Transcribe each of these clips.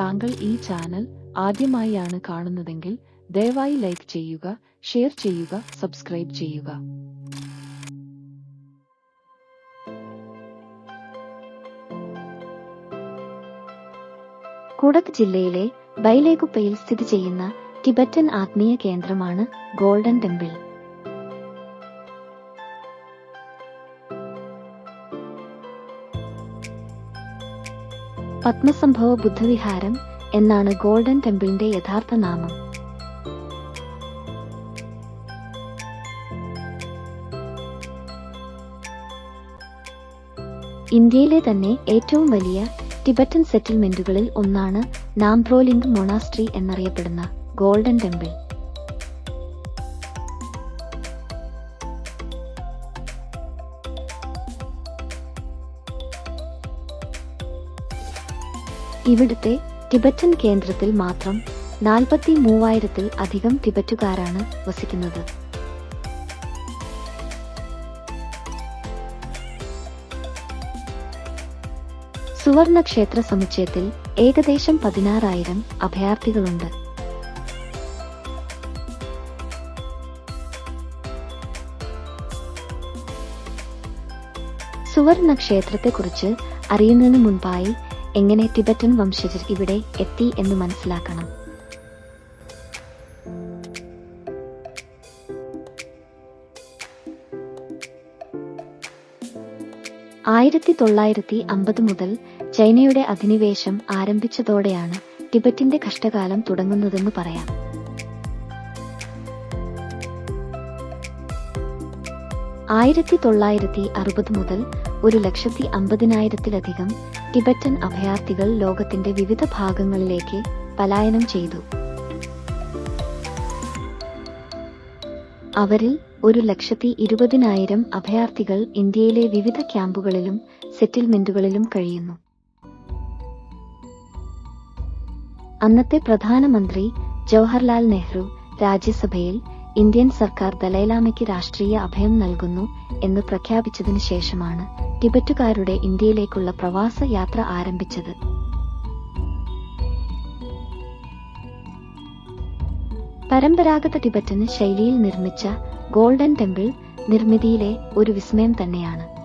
താങ്കൾ ഈ ചാനൽ ആദ്യമായാണ് കാണുന്നതെങ്കിൽ ദയവായി ലൈക്ക് ചെയ്യുക ഷെയർ ചെയ്യുക സബ്സ്ക്രൈബ് ചെയ്യുക. കുടക് ജില്ലയിലെ ബൈലേഗുപ്പയിൽ സ്ഥിതി ചെയ്യുന്ന ടിബറ്റൻ ആത്മീയ കേന്ദ്രമാണ് ഗോൾഡൻ ടെമ്പിൾ. പത്മസംഭവ ബുദ്ധവിഹാരം എന്നാണ് ഗോൾഡൻ ടെമ്പിളിന്റെ യഥാർത്ഥ നാമം. ഇന്ത്യയിലെ തന്നെ ഏറ്റവും വലിയ ടിബറ്റൻ സെറ്റിൽമെന്റുകളിൽ ഒന്നാണ് നാംബ്രോലിംഗ് മൊണാസ്ട്രി എന്നറിയപ്പെടുന്ന ഗോൾഡൻ ടെമ്പിൾ. ഇവിടുത്തെ ടിബറ്റൻ കേന്ദ്രത്തിൽ മാത്രം നാൽപ്പത്തി മൂവായിരത്തിൽ അധികം ടിബറ്റുകാരാണ് വസിക്കുന്നത്. സുവർണ ക്ഷേത്ര സമുച്ചയത്തിൽ ഏകദേശം പതിനാറായിരം അഭയാർത്ഥികളുണ്ട്. സുവർണ ക്ഷേത്രത്തെക്കുറിച്ച് അറിയുന്നതിന് മുൻപായി എങ്ങനെ ടിബറ്റൻ വംശജർ ഇവിടെ എത്തി എന്ന് മനസ്സിലാക്കണം. ആയിരത്തി തൊള്ളായിരത്തി അമ്പത് മുതൽ ചൈനയുടെ അധിനിവേശം ആരംഭിച്ചതോടെയാണ് ടിബറ്റിന്റെ കഷ്ടകാലം തുടങ്ങുന്നതെന്ന് പറയാം. ആയിരത്തി തൊള്ളായിരത്തി അറുപത് മുതൽ ഒരു ലക്ഷത്തി അമ്പതിനായിരത്തിലധികം ടിബറ്റൻ അഭയാർത്ഥികൾ ലോകത്തിന്റെ വിവിധ ഭാഗങ്ങളിലേക്ക് പലായനം ചെയ്തു. അവരിൽ ഒരു ലക്ഷത്തി ഇരുപതിനായിരം അഭയാർത്ഥികൾ ഇന്ത്യയിലെ വിവിധ ക്യാമ്പുകളിലും സെറ്റിൽമെന്റുകളിലും കഴിയുന്നു. അന്നത്തെ പ്രധാനമന്ത്രി ജവഹർലാൽ നെഹ്റു രാജ്യസഭയിൽ ഇന്ത്യൻ സർക്കാർ ദലൈലാമയ്ക്ക് രാഷ്ട്രീയ അഭയം നൽകുന്നു എന്ന് പ്രഖ്യാപിച്ചതിനു ശേഷമാണ് ടിബറ്റുകാരുടെ ഇന്ത്യയിലേക്കുള്ള പ്രവാസ യാത്ര ആരംഭിച്ചത്. പരമ്പരാഗത ടിബറ്റൻ ശൈലിയിൽ നിർമ്മിച്ച ഗോൾഡൻ ടെമ്പിൾ നിർമ്മിതിയിലെ ഒരു വിസ്മയം തന്നെയാണ്.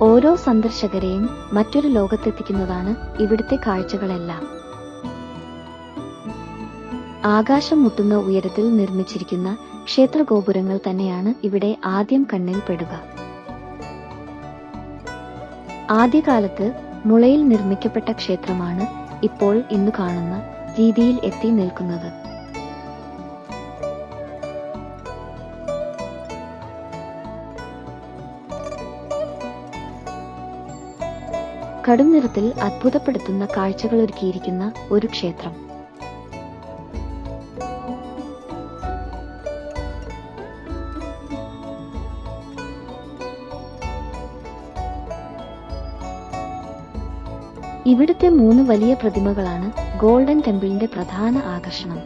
ഓരോ സന്ദർശകരെയും മറ്റൊരു ലോകത്തെത്തിക്കുന്നതാണ് ഇവിടുത്തെ കാഴ്ചകളെല്ലാം. ആകാശം മുട്ടുന്ന ഉയരത്തിൽ നിർമ്മിച്ചിരിക്കുന്ന ക്ഷേത്രഗോപുരങ്ങൾ തന്നെയാണ് ഇവിടെ ആദ്യം കണ്ണിൽ പെടുക. ആദ്യകാലത്ത് മുളയിൽ നിർമ്മിക്കപ്പെട്ട ക്ഷേത്രമാണ് ഇപ്പോൾ ഇന്ന് കാണുന്ന രീതിയിൽ എത്തി നിൽക്കുന്നത്. കടും നിറത്തിൽ അത്ഭുതപ്പെടുത്തുന്ന കാഴ്ചകളൊരുക്കിയിരിക്കുന്ന ഒരു ക്ഷേത്രം. ഇവിടുത്തെ മൂന്ന് വലിയ പ്രതിമകളാണ് ഗോൾഡൻ ടെമ്പിളിന്റെ പ്രധാന ആകർഷണം.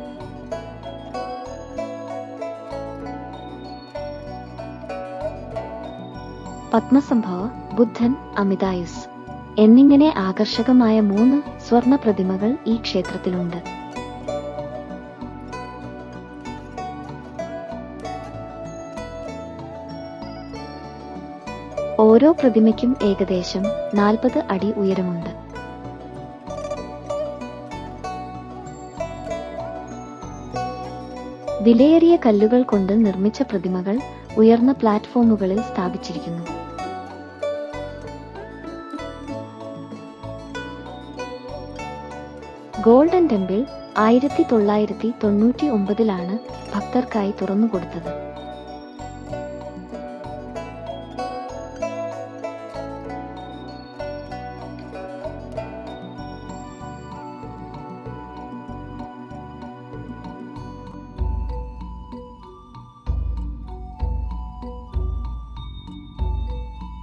പത്മസംഭവ ബുദ്ധൻ അമിതായുസ് എന്നിങ്ങനെ ആകർഷകമായ മൂന്ന് സ്വർണ പ്രതിമകൾ ഈ ക്ഷേത്രത്തിലുണ്ട്. ഓരോ പ്രതിമയ്ക്കും ഏകദേശം നാൽപ്പത് അടി ഉയരമുണ്ട്. വിലയേറിയ കല്ലുകൾ കൊണ്ട് നിർമ്മിച്ച പ്രതിമകൾ ഉയർന്ന പ്ലാറ്റ്ഫോമുകളിൽ സ്ഥാപിച്ചിരിക്കുന്നു. ഗോൾഡൻ ടെമ്പിൾ ആയിരത്തി തൊള്ളായിരത്തി തൊണ്ണൂറ്റി ഒമ്പതിലാണ് ഭക്തർക്കായി തുറന്നുകൊടുത്തത്.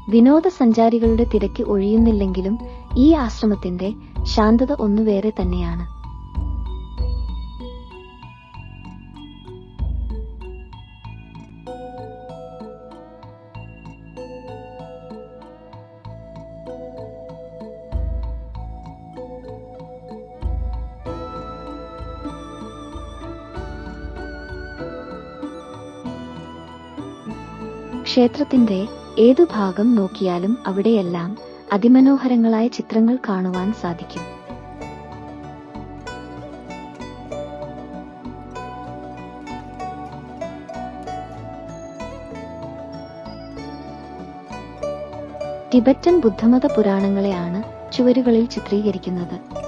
വിനോദസഞ്ചാരികളുടെ തിരക്ക് ഒഴിയുന്നില്ലെങ്കിലും ഈ ആശ്രമത്തിന്റെ ശാന്തത ഒന്നു വേറെ തന്നെയാണ്. ക്ഷേത്രത്തിന്റെ ഏതു ഭാഗം നോക്കിയാലും അവിടെയെല്ലാം അതിമനോഹരങ്ങളായ ചിത്രങ്ങൾ കാണുവാൻ സാധിക്കും. ടിബറ്റൻ ബുദ്ധമത പുരാണങ്ങളെയാണ് ചുവരുകളിൽ ചിത്രീകരിക്കുന്നത്.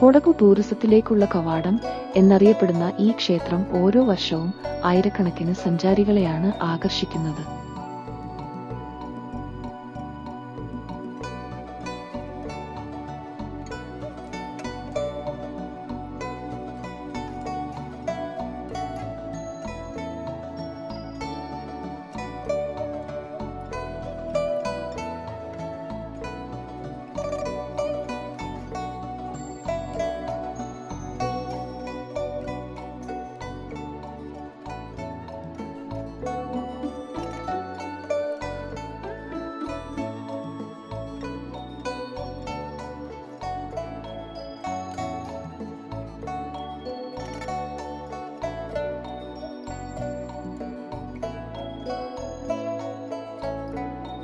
കൊടകു ടൂറിസത്തിലേക്കുള്ള കവാടം എന്നറിയപ്പെടുന്ന ഈ ക്ഷേത്രം ഓരോ വർഷവും ആയിരക്കണക്കിന് സഞ്ചാരികളെയാണ് ആകർഷിക്കുന്നത്.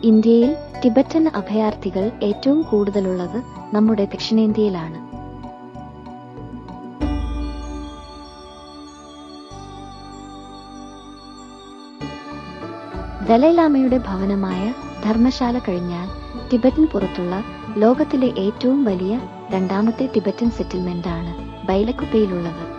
ഇന്ത്യയിൽ ടിബറ്റൻ അഭയാർത്ഥികൾ ഏറ്റവും കൂടുതലുള്ളത് നമ്മുടെ ദക്ഷിണേന്ത്യയിലാണ്. ദലൈലാമയുടെ ഭവനമായ ധർമ്മശാല കഴിഞ്ഞാൽ ടിബറ്റൻ പുറത്തുള്ള ലോകത്തിലെ ഏറ്റവും വലിയ രണ്ടാമത്തെ ടിബറ്റൻ സെറ്റിൽമെന്റാണ് ബൈലക്കുപ്പയിലുള്ളത്.